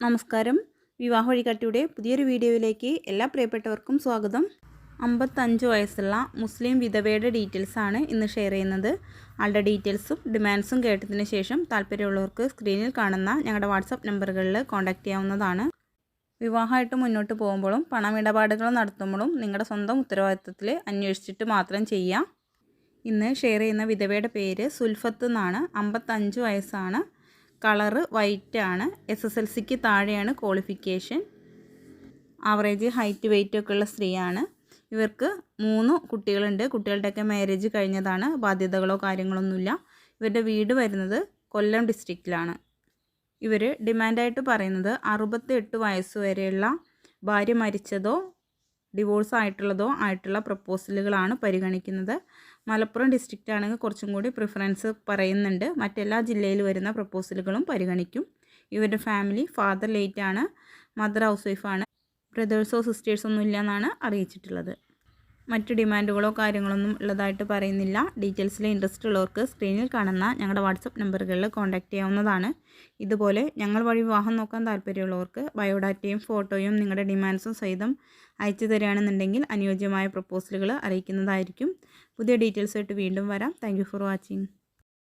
നമസ്കാരം. വിവാഹ വഴികാട്ടിയുടെ പുതിയൊരു വീഡിയോയിലേക്ക് എല്ലാ പ്രിയപ്പെട്ടവർക്കും സ്വാഗതം. അമ്പത്തഞ്ച് വയസ്സുള്ള മുസ്ലിം വിധവയുടെ ഡീറ്റെയിൽസാണ് ഇന്ന് ഷെയർ ചെയ്യുന്നത്. ആളുടെ ഡീറ്റെയിൽസും ഡിമാൻഡ്സും കേട്ടതിന് ശേഷം താല്പര്യമുള്ളവർക്ക് സ്ക്രീനിൽ കാണുന്ന ഞങ്ങളുടെ വാട്സപ്പ് നമ്പറുകളിൽ കോൺടാക്റ്റ് ചെയ്യാവുന്നതാണ്. വിവാഹമായിട്ട് മുന്നോട്ട് പോകുമ്പോഴും പണമിടപാടുകൾ നടത്തുമ്പോഴും നിങ്ങളുടെ സ്വന്തം ഉത്തരവാദിത്തത്തിൽ അന്വേഷിച്ചിട്ട് മാത്രം ചെയ്യാം ഇന്ന് ഷെയർ ചെയ്യുന്ന വിധവയുടെ പേര് സുൽഫത്ത് എന്നാണ്. അമ്പത്തഞ്ച് വയസ്സാണ്. കളറ് വൈറ്റ് ആണ് എസ് എസ് എൽ സിക്ക് താഴെയാണ് ക്വാളിഫിക്കേഷൻ ആവറേജ് ഹൈറ്റ് ഒക്കെ ഉള്ള സ്ത്രീയാണ്. ഇവർക്ക് മൂന്ന് കുട്ടികളുണ്ട്. കുട്ടികളുടെയൊക്കെ മാരേജ് കഴിഞ്ഞതാണ്. ബാധ്യതകളോ കാര്യങ്ങളൊന്നുമില്ല. ഇവരുടെ വീട് വരുന്നത് കൊല്ലം ഡിസ്ട്രിക്റ്റിലാണ് ഇവർ ഡിമാൻഡായിട്ട് പറയുന്നത് അറുപത്തി എട്ട് വയസ്സ് വരെയുള്ള ഭാര്യ മരിച്ചതോ ഡിവോഴ്സ് ആയിട്ടുള്ളതോ ആയിട്ടുള്ള പ്രപ്പോസലുകളാണ് പരിഗണിക്കുന്നത്. മലപ്പുറം ഡിസ്ട്രിക്റ്റ് ആണെങ്കിൽ കുറച്ചും കൂടി പ്രിഫറൻസ് പറയുന്നുണ്ട്. മറ്റെല്ലാ ജില്ലയിൽ വരുന്ന പ്രപ്പോസലുകളും പരിഗണിക്കും. ഇവരുടെ ഫാമിലി ഫാദർ ലേറ്റ് ആണ് മദർ ഹൗസ് വൈഫാണ് ബ്രദേഴ്സോ സിസ്റ്റേഴ്സോ ഒന്നും ഇല്ല എന്നാണ് അറിയിച്ചിട്ടുള്ളത്. മറ്റ് ഡിമാൻഡുകളോ കാര്യങ്ങളൊന്നും ഉള്ളതായിട്ട് പറയുന്നില്ല. ഡീറ്റെയിൽസിൽ ഇൻട്രസ്റ്റ് ഉള്ളവർക്ക് സ്ക്രീനിൽ കാണുന്ന ഞങ്ങളുടെ വാട്സപ്പ് നമ്പറുകളിൽ കോൺടാക്റ്റ് ചെയ്യാവുന്നതാണ്. ഇതുപോലെ ഞങ്ങൾ വഴി വിവാഹം നോക്കാൻ താല്പര്യമുള്ളവർക്ക് ബയോഡാറ്റയും ഫോട്ടോയും നിങ്ങളുടെ ഡിമാൻഡ്സും സഹിതം അയച്ചു തരികയാണെന്നുണ്ടെങ്കിൽ അനുയോജ്യമായ പ്രപ്പോസലുകൾ അറിയിക്കുന്നതായിരിക്കും. പുതിയ ഡീറ്റെയിൽസായിട്ട് വീണ്ടും വരാം. Thank for watching